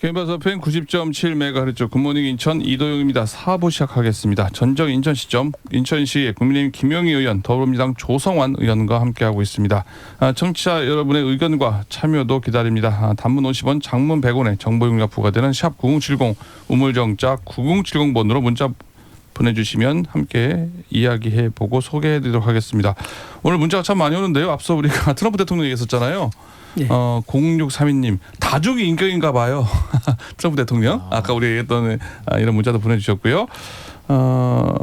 개인방송 팬 90.7MHz 굿모닝 인천 이도영입니다. 4부 시작하겠습니다. 전적 인천 시점 인천시 국민의힘 김영희 의원 더불어민주당 조성환 의원과 함께하고 있습니다. 아, 청취자 여러분의 의견과 참여도 기다립니다. 아, 단문 50원 장문 100원에 정보 용량 부과되는 샵 9070 우물정자 9070 번으로 문자 보내주시면 함께 이야기해보고 소개해드리도록 하겠습니다. 오늘 문자가 참 많이 오는데요. 앞서 우리가 트럼프 대통령 얘기했었잖아요. 예. 어, 0632님 다중이 인격인가 봐요. 트럼프 대통령. 아 까 우리 얘기했던 아, 이런 문자도 보내주셨고요. 어,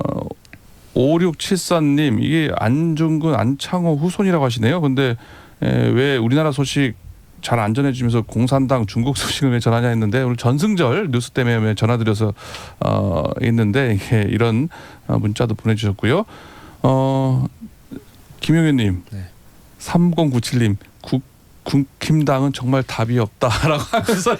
5674님 이게 안중근 안창호 후손이라고 하시네요. 근데 에, 왜 우리나라 소식 잘 안 전해주면서 공산당 중국 소식을 왜 전하냐 했는데 오늘 전승절 뉴스 때문에 왜 전화드려서 어, 있는데 이게 이런 어, 문자도 보내주셨고요. 어, 김용현님, 네. 3097님, 국 국힘당은 정말 답이 없다라고 하면서.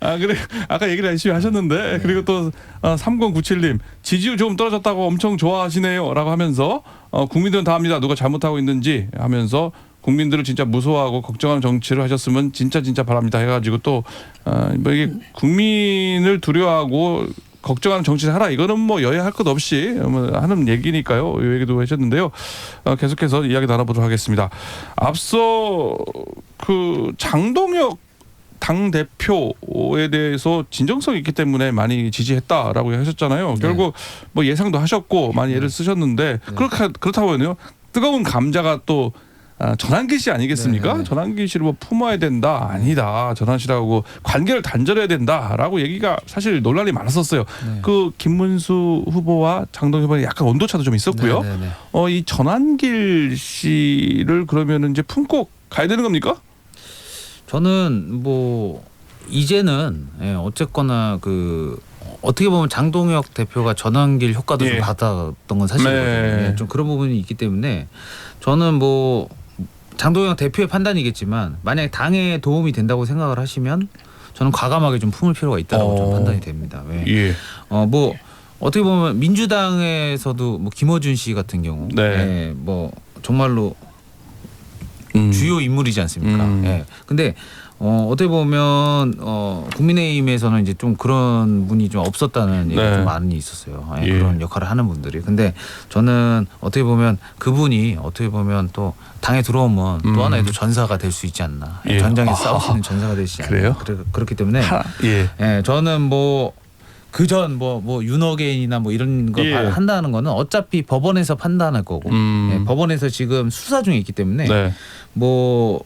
아 그래 아까 얘기를 열심히 하셨는데 그리고 또 어, 3097님 지지율 조금 떨어졌다고 엄청 좋아하시네요라고 하면서 어, 국민들은 다 합니다. 누가 잘못하고 있는지 하면서 국민들을 진짜 무서워하고 걱정하는 정치를 하셨으면 진짜 진짜 바랍니다 해가지고 또 어, 뭐 이게 국민을 두려워하고 걱정하는 정치를 하라. 이거는 뭐 여야 할 것 없이 뭐 하는 얘기니까요. 이 얘기도 하셨는데요. 어, 계속해서 이야기 나눠보도록 하겠습니다. 앞서 그 장동혁 당 대표에 대해서 진정성이 있기 때문에 많이 지지했다라고 하셨잖아요. 네. 결국 뭐 예상도 하셨고 많이 애를 쓰셨는데 네. 그렇게 그렇다고요. 뜨거운 감자가 또 아, 전환기 씨 아니겠습니까? 네, 네. 전환기 씨를 뭐 품어야 된다 아니다 전환 씨라고 관계를 단절해야 된다라고 얘기가 사실 논란이 많았었어요. 네. 그 김문수 후보와 장동 후보의 약간 온도차도 좀 있었고요. 네, 네, 네. 어이 전환길 씨를 그러면 이제 품고 가야 되는 겁니까? 저는 뭐 이제는 예, 어쨌거나 그 어떻게 보면 장동혁 대표가 전환길 효과도 예. 좀 받았던 건 사실이거든요. 네. 예, 좀 그런 부분이 있기 때문에 저는 뭐 장동혁 대표의 판단이겠지만 만약에 당에 도움이 된다고 생각을 하시면 저는 과감하게 좀 품을 필요가 있다고 좀 어. 판단이 됩니다. 왜? 예. 어 뭐 어떻게 보면 민주당에서도 뭐 김어준 씨 같은 경우, 네. 예, 뭐 정말로 음. 주요 인물이지 않습니까? 음. 예. 근데 어 어떻게 보면 어 국민의힘에서는 이제 좀 그런 분이 좀 없었다는 얘기가 네. 좀 많이 있었어요. 예, 예. 그런 역할을 하는 분들이. 근데 저는 어떻게 보면 그분이 어떻게 보면 또 당에 들어오면 음. 또 하나의 또 전사가 될 수 있지 않나. 예. 전장에서 아. 싸울 수 있는 전사가 될수 있지 그래요? 않나. 그래, 그렇기 때문에 하, 예. 예, 저는 뭐 그전 뭐 뭐 윤어게인이나 뭐 이런 거 예. 한다는 거는 어차피 법원에서 판단할 거고 음. 예, 법원에서 지금 수사 중에 있기 때문에 네. 뭐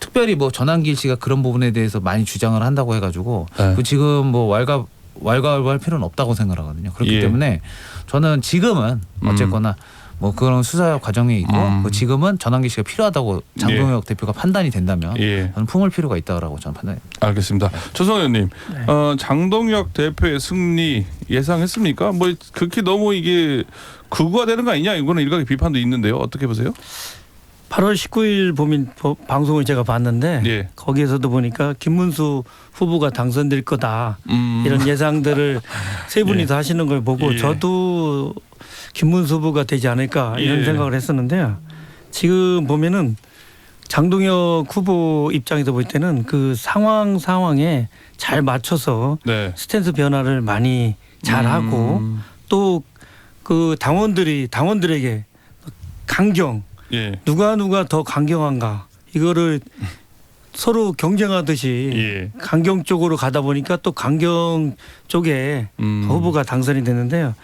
특별히 뭐 전환길 씨가 그런 부분에 대해서 많이 주장을 한다고 해가지고 네. 그 지금 뭐 왈가 왈가왈부할 필요는 없다고 생각하거든요. 그렇기 예. 때문에 저는 지금은 어쨌거나 뭐 그런 수사 과정에 있고 음. 그 지금은 전환길 씨가 필요하다고 장동혁 대표가 판단이 된다면 예. 저는 품을 필요가 있다고 저는 판단해요. 알겠습니다. 조성 의원님, 네. 어, 장동혁 대표의 승리 예상했습니까? 뭐 그렇게 너무 이게 극우화되는 거 아니냐? 이거는 일각의 비판도 있는데요. 어떻게 보세요? 8월 19일 보민 보- 방송을 제가 봤는데 예. 거기에서도 보니까 김문수 후보가 당선될 거다 음. 이런 예상들을 세 분이서 하시는 걸 보고 예. 저도 김문수 후보가 되지 않을까 이런 예. 생각을 했었는데요. 지금 보면은 장동혁 후보 입장에서 볼 때는 그 상황 상황에 잘 맞춰서 네. 스탠스 변화를 많이 잘하고 음. 또그 당원들이 당원들에게 강경 예. 누가 누가 더 강경한가 이거를 서로 경쟁하듯이 예. 강경 쪽으로 가다 보니까 또 강경 쪽에 음. 후보가 당선이 됐는데요.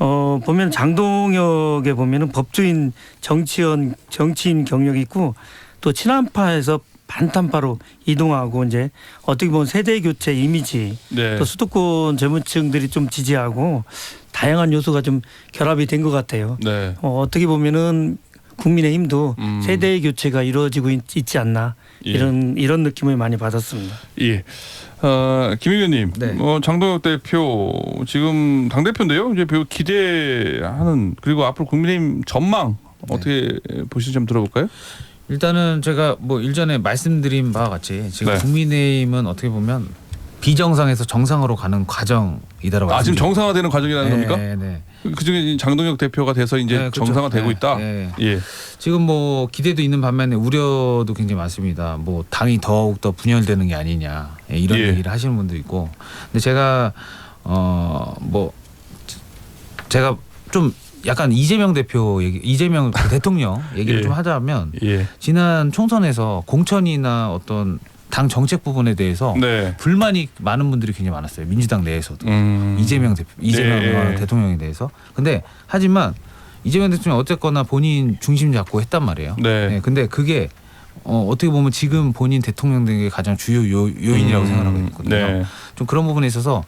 어 보면 장동혁에 보면은 법조인 정치인 정치인 경력이 있고 또 친한파에서 반탄파로 이동하고 이제 어떻게 보면 세대 교체 이미지 네. 또 수도권 젊은층들이 좀 지지하고 다양한 요소가 좀 결합이 된 것 같아요. 네. 어, 어떻게 보면은 국민의힘도 음. 세대 교체가 이루어지고 있, 지 않나 예. 이런 이런 느낌을 많이 받았습니다. 예. 어, 김 의원님, 네. 어, 장동혁 대표 지금 당 대표인데요. 이제 배우 기대하는 그리고 앞으로 국민의힘 전망 어떻게 보시는지 좀 들어볼까요? 일단은 제가 뭐 일전에 말씀드린 바와 같이 지금 네. 국민의힘은 어떻게 보면 비정상에서 정상으로 가는 과정이다라고 아 지금 정상화되는 과정이라는 네, 겁니까? 네. 그중에 장동혁 대표가 돼서 이제 네, 그렇죠. 정상화되고 네, 있다. 네. 예. 지금 뭐 기대도 있는 반면에 우려도 굉장히 많습니다. 뭐 당이 더욱 더 분열되는 게 아니냐 예, 이런 예. 얘기를 하시는 분도 있고. 근데 제가 어 뭐 제가 좀 약간 이재명 대표 얘기, 이재명 그 대통령 얘기를 예. 좀 하자면 예. 지난 총선에서 공천이나 어떤 당 정책 부분에 대해서 네. 불만이 많은 분들이 굉장히 많았어요. 민주당 내에서도. 음. 이재명 대표, 이재명 네. 대통령에 대해서. 근데 하지만 이재명 대통령 어쨌거나 본인 중심 잡고 했단 말이에요. 네. 네, 근데 그게 어, 어떻게 보면 지금 본인 대통령 되는 게 가장 주요 요, 요 인이라고 음, 생각하고 있거든요. 네. 좀 그런 부분에 있어서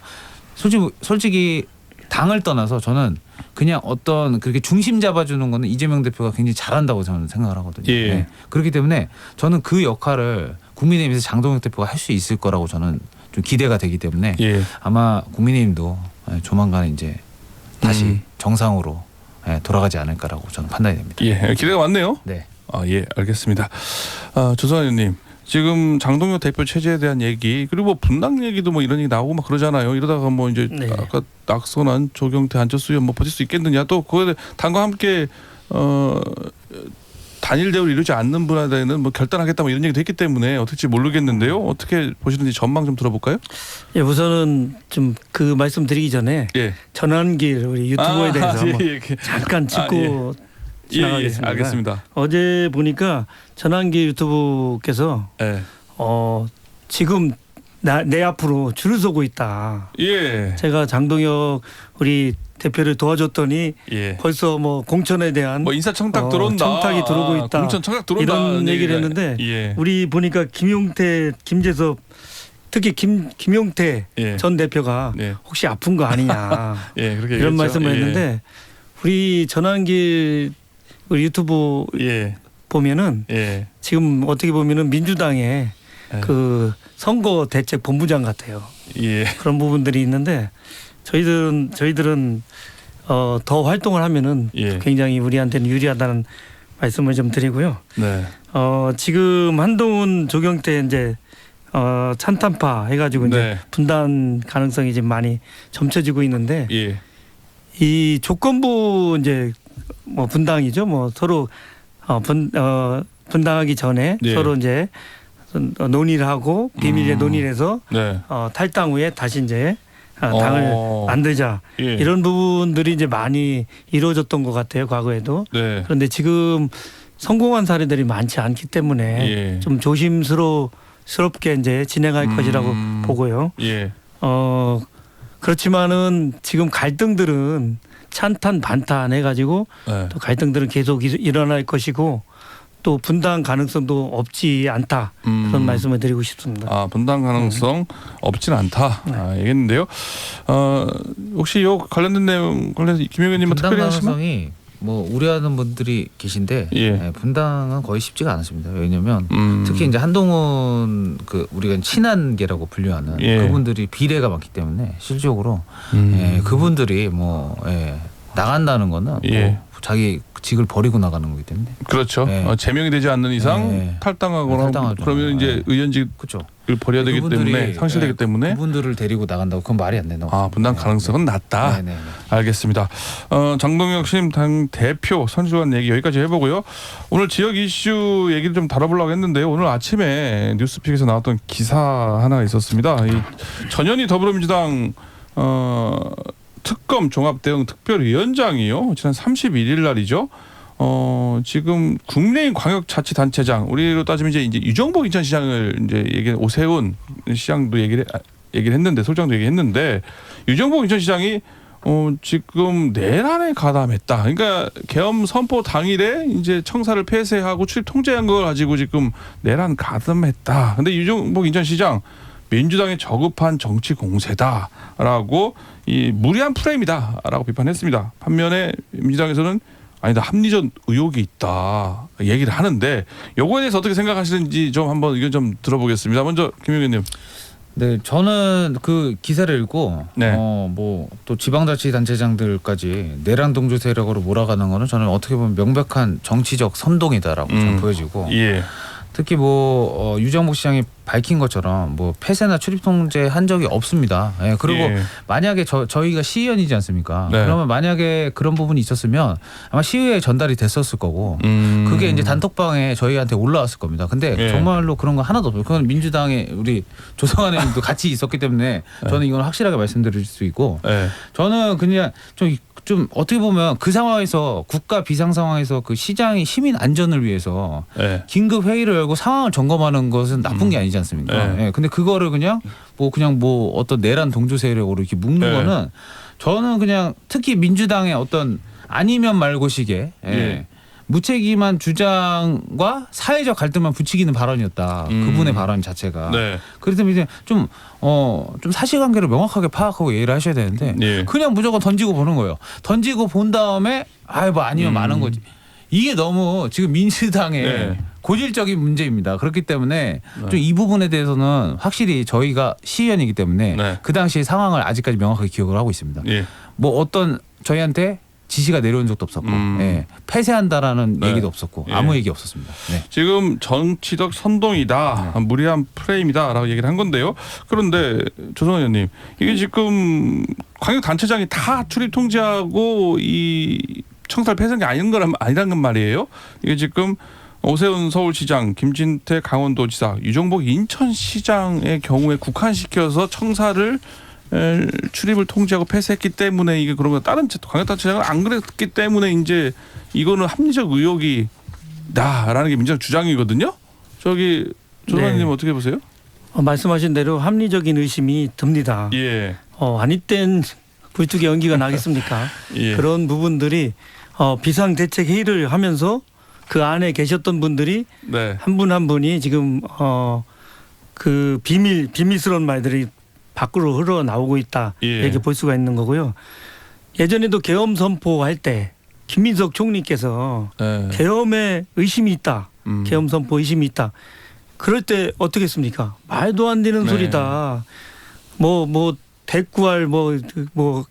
솔직히 솔직히 당을 떠나서 저는 그냥 어떤 그렇게 중심 잡아주는 거는 이재명 대표가 굉장히 잘한다고 저는 생각을 하거든요. 예. 네. 그렇기 때문에 저는 그 역할을 국민의힘에서 장동혁 대표가 할 수 있을 거라고 저는 좀 기대가 되기 때문에 예. 아마 국민의힘도 예, 조만간 이제 다시 음. 정상으로 예, 돌아가지 않을까라고 저는 판단이 됩니다. 예. 기대가 많네요. 네. 아, 예, 알겠습니다. 아, 조선 의원님. 지금 장동혁 대표 체제에 대한 얘기 그리고 뭐 분당 얘기도 뭐 이런 얘기 나오고 막 그러잖아요. 이러다가 뭐 이제 네. 아까 낙선한 조경태 안철수 의원 뭐 버틸 수 있겠느냐 또 그거에 당과 함께 어 단일 대우를 이루지 않는 대해는 뭐 결단하겠다 뭐 이런 얘기도 했기 때문에 어떨지 모르겠는데요. 어떻게 보시는지 전망 좀 들어볼까요? 예, 우선은 좀 그 말씀 드리기 전에 예. 전환길 우리 유튜브에 아, 대해서 예, 한번 예, 예. 잠깐 짚고 예, 예, 지나가겠습니다. 알겠습니다. 어제 보니까 전환길 유튜브께서 예. 어 지금 나, 내 앞으로 줄을 서고 있다. 예. 제가 장동혁 우리 대표를 도와줬더니 예. 벌써 뭐 공천에 대한 뭐 인사청탁 어, 들어온다. 청탁이 들어오고 있다. 공천 청탁 들어온다. 이런 얘기를 얘기가- 했는데 예. 우리 보니까 김용태, 김재섭 특히 김 김용태 예. 전 대표가 예. 혹시 아픈 거 아니냐 예, 이런 얘기했죠. 말씀을 예. 했는데 우리 전환길 우리 유튜브 예. 보면은 예. 지금 어떻게 보면은 민주당의 예. 그 선거 대책 본부장 같아요. 예. 그런 부분들이 있는데 저희들은 저희들은 어, 더 활동을 하면은 예. 굉장히 우리한테는 유리하다는 말씀을 좀 드리고요. 네. 어, 지금 한동훈 조경태 이제 어, 찬탄파 해가지고 이제 네. 분단 가능성이 지금 많이 점쳐지고 있는데 예. 이 조건부 이제 뭐 분당이죠. 뭐 서로 어, 분, 어, 분당하기 전에 예. 서로 이제 어, 논의를 하고 비밀에 음. 논의를 해서 네. 어, 탈당 후에 다시 이제 어, 당을 어. 만들자 예. 이런 부분들이 이제 많이 이루어졌던 것 같아요 과거에도 네. 그런데 지금 성공한 사례들이 많지 않기 때문에 예. 좀 조심스럽게 이제 진행할 음. 것이라고 보고요. 예. 어 그렇지만은 지금 갈등들은 찬탄 반탄 해가지고 네. 또 갈등들은 계속 일- 일어날 것이고 또 분당 가능성도 없지 않다 음. 그런 말씀을 드리고 싶습니다. 아 분당 가능성 없진 않다. 네. 아, 얘기했는데요. 어, 혹시 요 관련된 내용 관련해서 김 의원님은 분당 특별히 하시면 가능성이 뭐 우려하는 분들이 계신데 예. 예, 분당은 거의 쉽지가 않습니다. 왜냐하면 음. 특히 이제 한동훈 그 우리가 친한계라고 분류하는 예. 그분들이 비례가 많기 때문에 실질적으로 음. 예, 그분들이 뭐 예, 나간다는 거는 예. 뭐 자기 직을 버리고 나가는 거기 때문에 그렇죠. 예. 어, 제명이 되지 않는 이상 예. 탈당하거나 네, 탈당하죠. 그러면 이제 예. 의원직을 그렇죠. 버려야 되기 그분들이, 때문에 상실되기 예, 때문에 그분들을 데리고 나간다고 그건 말이 안 된다고. 아 분당 네, 가능성은 낮다. 네, 네, 네. 알겠습니다. 어, 장동혁 신당 대표 선수관 얘기 여기까지 해보고요. 오늘 지역 이슈 얘기를 좀 다뤄보려고 했는데요. 오늘 아침에 뉴스픽에서 나왔던 기사 하나가 있었습니다. 이 전현희 더불어민주당 어, 특검 종합대응 특별위원장이요. 지난 31일 날이죠. 어 지금 국내인 광역자치단체장 우리로 따지면 이제 유정복 인천시장을 이제 얘기 오세훈 시장도 얘기를 아, 얘기를 했는데 솔장도 얘기했는데 유정복 인천시장이 어 지금 내란에 가담했다. 그러니까 계엄 선포 당일에 이제 청사를 폐쇄하고 출입 통제한 걸 가지고 지금 내란 가담했다. 근데 유정복 인천시장 민주당의 저급한 정치 공세다라고 이 무리한 프레임이다라고 비판했습니다. 반면에 민주당에서는 아니다 합리적 의혹이 있다 얘기를 하는데 요거에 대해서 어떻게 생각하시는지 좀 한번 의견 좀 들어보겠습니다. 먼저 김 의원님. 네, 저는 그 기사를 읽고 네. 어 뭐 또 지방자치단체장들까지 내란 동조 세력으로 몰아가는 거는 저는 어떻게 보면 명백한 정치적 선동이다라고 음. 보여지고 예. 특히 뭐 어, 유정복 시장이 밝힌 것처럼 뭐 폐쇄나 출입 통제 한 적이 없습니다. 예, 그리고 예. 만약에 저 저희가 시의원이지 않습니까? 네. 그러면 만약에 그런 부분이 있었으면 아마 시의회에 전달이 됐었을 거고 음. 그게 이제 단톡방에 저희한테 올라왔을 겁니다. 근데 예. 정말로 그런 거 하나도 없어요. 그건 민주당의 우리 조성환 의원도 같이 있었기 때문에 저는 이건 확실하게 말씀드릴 수 있고 예. 저는 그냥 좀, 좀 어떻게 보면 그 상황에서 국가 비상 상황에서 그 시장이 시민 안전을 위해서 예. 긴급 회의를 열고 상황을 점검하는 것은 나쁜 게 아니지 않습니까? 네. 예. 근데 그거를 그냥 뭐 그냥 뭐 어떤 내란 동조 세력으로 이렇게 묶는 네. 거는 저는 그냥 특히 민주당의 어떤 아니면 말고식의 예. 예. 무책임한 주장과 사회적 갈등만 부추기는 발언이었다. 음. 그분의 발언 자체가. 네. 그렇기 때문에 이제 좀, 어, 좀 사실관계를 명확하게 파악하고 얘기를 하셔야 되는데 예. 그냥 무조건 던지고 보는 거예요. 던지고 본 다음에 아이 뭐 아니면 음. 많은 거지. 이게 너무 지금 민주당의 네. 고질적인 문제입니다. 그렇기 때문에 네. 좀이 부분에 대해서는 확실히 저희가 시의원이기 때문에 네. 그 당시 상황을 아직까지 명확하게 기억을 하고 있습니다. 예. 뭐 어떤 저희한테 지시가 내려온 적도 없었고 음. 예, 폐쇄한다라는 네. 얘기도 없었고 예. 아무 얘기 없었습니다. 네. 지금 정치적 선동이다, 무리한 프레임이다라고 얘기를 한 건데요. 그런데 조성원 의원님, 이게 지금 광역 단체장이 다 출입 통제하고 이 청사를 폐쇄한 게 아닌 거란 아니라는 말이에요. 이게 지금 오세훈 서울시장, 김진태 강원도지사, 유정복 인천시장의 경우에 국한시켜서 청사를 에, 출입을 통제하고 폐쇄했기 때문에 이게 그런 거 다른 광역단체장은 안 그랬기 때문에 이제 이거는 합리적 의혹이 다라는 게 민주당 주장이거든요. 저기 조선님 네. 어떻게 보세요? 어, 말씀하신 대로 합리적인 의심이 듭니다. 예, 어, 아니 땐 불뚝의 연기가 나겠습니까? 예, 그런 부분들이 어, 비상대책 회의를 하면서 그 안에 계셨던 분들이 네, 한분한 분이 지금 어, 그 비밀 비밀스러운 말들이 밖으로 흘러 나오고 있다 예. 이렇게 볼 수가 있는 거고요. 예전에도 계엄 선포할 때 김민석 총리께서 네. 계엄에 의심이 있다. 음. 계엄 선포 의심이 있다. 그럴 때 어떻게 했습니까? 말도 안 되는 네. 소리다. 뭐 뭐 대꾸할 뭐뭐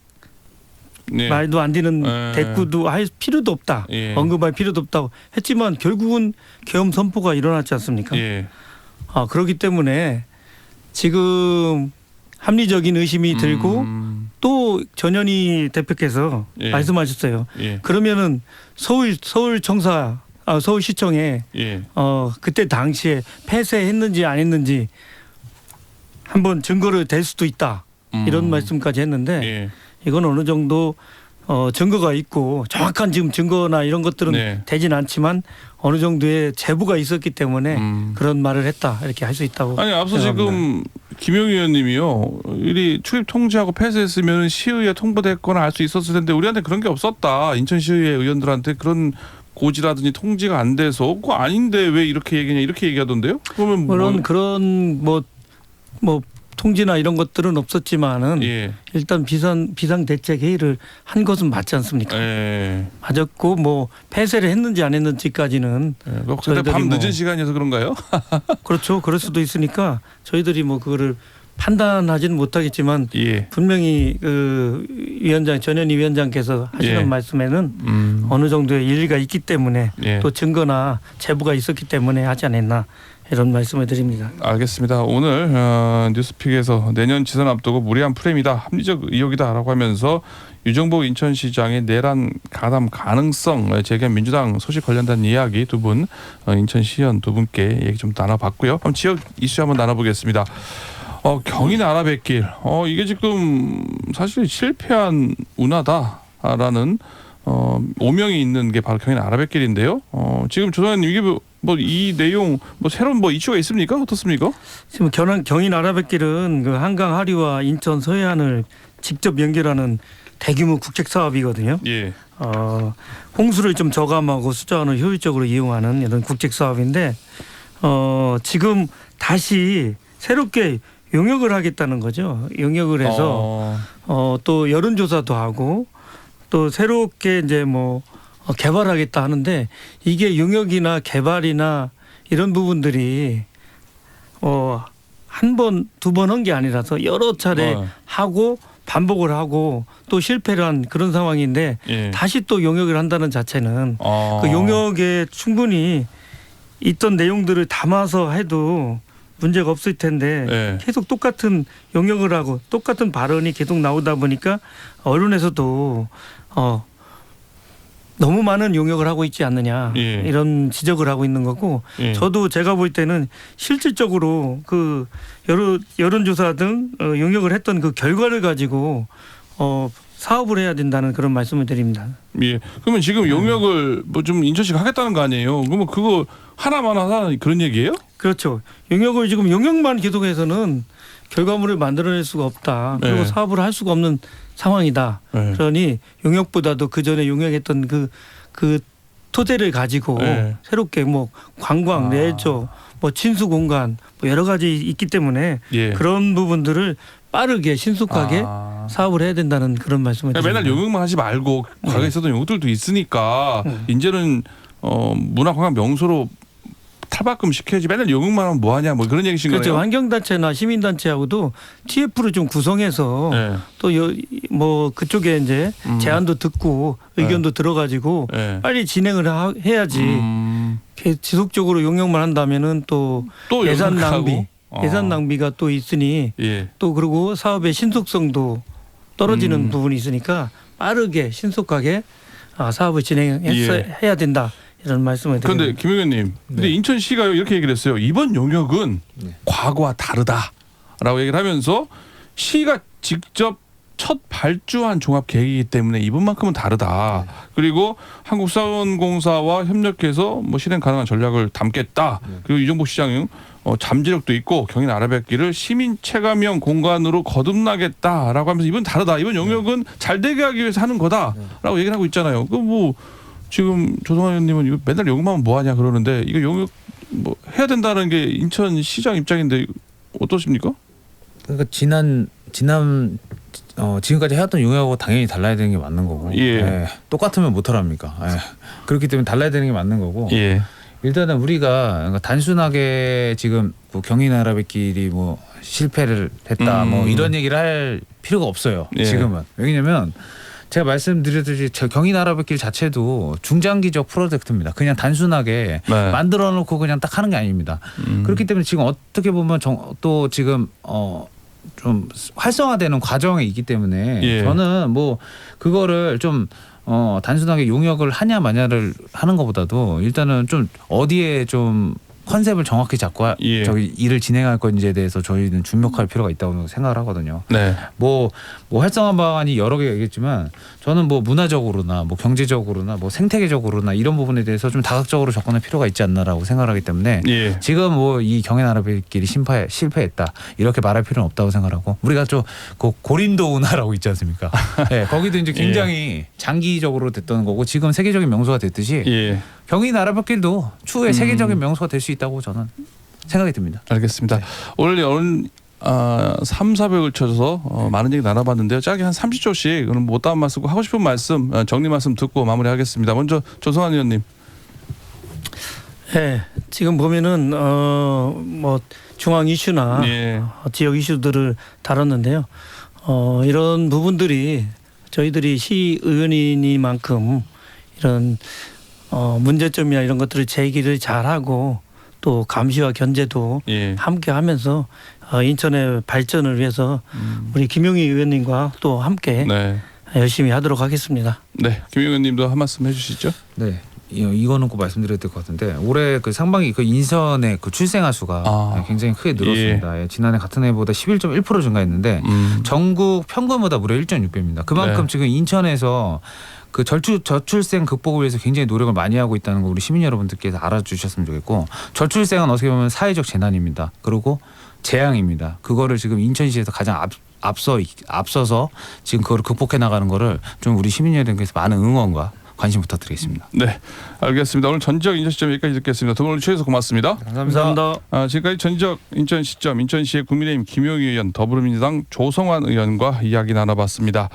네. 말도 안 되는 네. 대꾸도 할 필요도 없다. 예. 언급할 필요도 없다고 했지만 결국은 계엄 선포가 일어났지 않습니까? 예, 아 그렇기 때문에 지금 합리적인 의심이 들고 음, 또 전현희 대표께서 예. 말씀하셨어요. 예, 그러면은 서울 서울 청사 아, 서울시청에 예, 어 그때 당시에 폐쇄했는지 안 했는지 한번 증거를 댈 수도 있다 음. 이런 말씀까지 했는데 예, 이건 어느 정도 어 증거가 있고 정확한 지금 증거나 이런 것들은 네. 되진 않지만 어느 정도의 제보가 있었기 때문에 음. 그런 말을 했다 이렇게 할 수 있다고 아니 앞서 생각합니다. 지금 김용희 의원님이요, 이 출입 통제하고 폐쇄했으면 시의회 통보됐거나 알 수 있었을 텐데 우리한테 그런 게 없었다. 인천시의회 의원들한테 그런 고지라든지 통지가 안 돼서 그거 아닌데 왜 이렇게 얘기냐 이렇게 얘기하던데요? 그러면 물론 뭐, 그런 뭐뭐 통지나 이런 것들은 없었지만은 예, 일단 비상 비상 대책 회의를 한 것은 맞지 않습니까? 예. 맞았고 뭐 폐쇄를 했는지 안 했는지까지는 예, 근데 저희들이 밤 뭐- 늦은 시간이어서 그런가요? 그렇죠. 그럴 수도 있으니까 저희들이 뭐 그거를 판단하지는 못하겠지만 예. 분명히 그 위원장 전현희 위원장께서 하시는 예. 말씀에는 음. 어느 정도의 일리가 있기 때문에 예. 또 증거나 제보가 있었기 때문에 하지 않았나 이런 말씀을 드립니다. 알겠습니다. 오늘 어, 뉴스픽에서 내년 지선 앞두고 무리한 프레임이다, 합리적 의혹이다라고 하면서 유정복 인천시장의 내란 가담 가능성 제기한 민주당 소식 관련된 이야기 두분 어, 인천시의원 두 분께 얘기 좀 나눠봤고요. 그럼 지역 이슈 한번 나눠보겠습니다. 어, 경인 아라뱃길. 어, 이게 지금 사실 실패한 운하다라는 어, 오명이 있는 게 바로 경인 아라뱃길인데요. 어, 지금 조선님 이게 뭐 이 내용 뭐 새로운 뭐 이슈가 있습니까? 어떻습니까? 지금 경인, 경인 아라뱃길은 그 한강 하류와 인천 서해안을 직접 연결하는 대규모 국책 사업이거든요. 예. 어, 홍수를 좀 저감하고 수자원을 효율적으로 이용하는 이런 국책 사업인데 어, 지금 다시 새롭게 용역을 하겠다는 거죠. 용역을 해서 어, 어, 또 여론조사도 하고 또 새롭게 이제 뭐 어, 개발하겠다 하는데 이게 용역이나 개발이나 이런 부분들이 어, 한 번, 두 번 한 게 아니라서 여러 차례 어, 하고 반복을 하고 또 실패를 한 그런 상황인데 예. 다시 또 용역을 한다는 자체는 어. 그 용역에 충분히 있던 내용들을 담아서 해도 문제가 없을 텐데 예. 계속 똑같은 용역을 하고 똑같은 발언이 계속 나오다 보니까 언론에서도 어 너무 많은 용역을 하고 있지 않느냐 예. 이런 지적을 하고 있는 거고 예. 저도 제가 볼 때는 실질적으로 그 여론 여론조사 등 어, 용역을 했던 그 결과를 가지고 어 사업을 해야 된다는 그런 말씀을 드립니다. 예. 그러면 지금 용역을 뭐 좀 인천시가 하겠다는 거 아니에요? 그러면 그거 하나만 하나 그런 얘기예요? 그렇죠. 용역을 지금 용역만 계속해서는 결과물을 만들어낼 수가 없다. 그리고 네. 사업을 할 수가 없는 상황이다. 네. 그러니 용역보다도 그 전에 용역했던 그 그 토대를 가지고 네. 새롭게 뭐 관광, 아. 레저, 뭐 친수 공간 뭐 여러 가지 있기 때문에 예. 그런 부분들을 빠르게 신속하게 아. 사업을 해야 된다는 그런 말씀을 그러니까 맨날 드립니다. 용역만 하지 말고 과거에 네. 있었던 용역들도 있으니까 네. 이제는 어 문화관광 명소로 탈바꿈 시켜야지 맨날 용역만 하면 뭐하냐 뭐 그런 얘기신 그렇죠. 거네요. 환경단체나 시민단체하고도 TF를 좀 구성해서 네. 또 뭐 그쪽에 이제 음. 제안도 듣고 의견도 들어가지고 네. 빨리 진행을 하- 해야지 음, 이렇게 지속적으로 용역만 한다면은 또 또 예산 용역하고? 낭비, 어. 예산 낭비가 또 있으니 예. 또 그리고 사업의 신속성도 떨어지는 음. 부분이 있으니까 빠르게 신속하게 아, 사업을 진행해야 예. 된다 이런 말씀을 그런데 드립니다. 김 의원님, 근데 네. 인천시가 이렇게 얘기를 했어요. 이번 용역은 네. 과거와 다르다라고 얘기를 하면서 시가 직접 첫 발주한 종합 계획이기 때문에 이번만큼은 다르다. 네. 그리고 한국사원공사와 협력해서 뭐 실행 가능한 전략을 담겠다. 네. 그리고 이종복 시장은 어, 잠재력도 있고 경인 아라뱃길을 시민 체감형 공간으로 거듭나겠다라고 하면서 이번 다르다. 이번 용역은 잘 되게 하기 위해서 하는 거다라고 얘기를 하고 있잖아요. 그뭐 지금 조성환 의원님은 이거 맨날 용역만 하면 뭐하냐 그러는데 이거 용역 뭐 해야 된다는 게 인천 시장 입장인데 어떠십니까? 그러니까 지난 지난 어, 지금까지 해왔던 용역하고 당연히 달라야 되는 게 맞는 거고. 예. 똑같으면 못하랍니까? 예. 그렇기 때문에 달라야 되는 게 맞는 거고. 예. 일단은 우리가 그러니까 단순하게 지금 뭐 경인 아라뱃길이 뭐 실패를 했다 음. 뭐 이런 얘기를 할 필요가 없어요. 예. 지금은 왜냐면 제가 말씀드렸듯이 저 경인 아라뱃길 자체도 중장기적 프로젝트입니다. 그냥 단순하게 네. 만들어 놓고 그냥 딱 하는 게 아닙니다. 음. 그렇기 때문에 지금 어떻게 보면 정, 또 지금 어. 좀 활성화되는 과정에 있기 때문에 예. 저는 뭐 그거를 좀 어, 단순하게 용역을 하냐 마냐를 하는 것보다도 일단은 좀 어디에 좀 컨셉을 정확히 잡고 하- 예. 저기 일을 진행할 건지에 대해서 저희는 주목할 필요가 있다고 생각을 하거든요. 네. 뭐, 뭐 활성화 방안이 여러 개가 있겠지만 저는 뭐 문화적으로나 뭐 경제적으로나 뭐 생태계적으로나 이런 부분에 대해서 좀 다각적으로 접근할 필요가 있지 않나라고 생각하기 때문에 예. 지금 뭐 이 경연 아랍길이 심파해 실패했다 이렇게 말할 필요는 없다고 생각하고 우리가 좀 그 고린도 운하라고 있지 않습니까? 네, 거기도 이제 굉장히 장기적으로 됐던 거고 지금 세계적인 명소가 됐듯이 예. 경인 아랍길도 추후에 음. 세계적인 명소가 될 수 있다고 저는 생각이 듭니다. 알겠습니다. 오늘 오늘 아, 3, 400을 걸쳐서 어, 많은 얘기 나눠봤는데요. 짧게 한 30초씩 그럼 못다한 말씀 하고 싶은 말씀 어, 정리 말씀 듣고 마무리하겠습니다. 먼저 조성환 의원님. 예, 지금 보면은 어 뭐 중앙 이슈나 예. 어, 지역 이슈들을 다뤘는데요. 어, 이런 부분들이 저희들이 시 의원이니만큼 이런 어, 문제점이나 이런 것들을 제기를 잘하고 또 감시와 견제도 예. 함께 하면서 어, 인천의 발전을 위해서 음. 우리 김용희 의원님과 또 함께 네. 열심히 하도록 하겠습니다. 네. 김 의원님도 한 말씀 해주시죠. 네. 이- 이거는 꼭 말씀드려야 될 것 같은데 올해 그 상반기 그 인선의 그 출생아 수가 아. 굉장히 크게 늘었습니다. 예, 지난해 같은 해보다 11.1% 증가했는데 음. 전국 평균보다 무려 1.6배입니다. 그만큼 네. 지금 인천에서 그 절출 저출생 극복을 위해서 굉장히 노력을 많이 하고 있다는 거 우리 시민 여러분들께서 알아주셨으면 좋겠고 저출생은 어떻게 보면 사회적 재난입니다. 그리고 재앙입니다. 그거를 지금 인천시에서 가장 앞 앞서 앞서서 지금 그거를 극복해 나가는 거를 좀 우리 시민 여러분께서 많은 응원과 관심 부탁드리겠습니다. 네. 알겠습니다. 오늘 전지적 인천 시점 여기까지 듣겠습니다. 두분 오늘 취해서 고맙습니다. 감사합니다. 아, 지금까지 전지적 인천 시점 인천시의 국민의힘 김용희 의원, 더불어민주당 조성환 의원과 이야기 나눠봤습니다.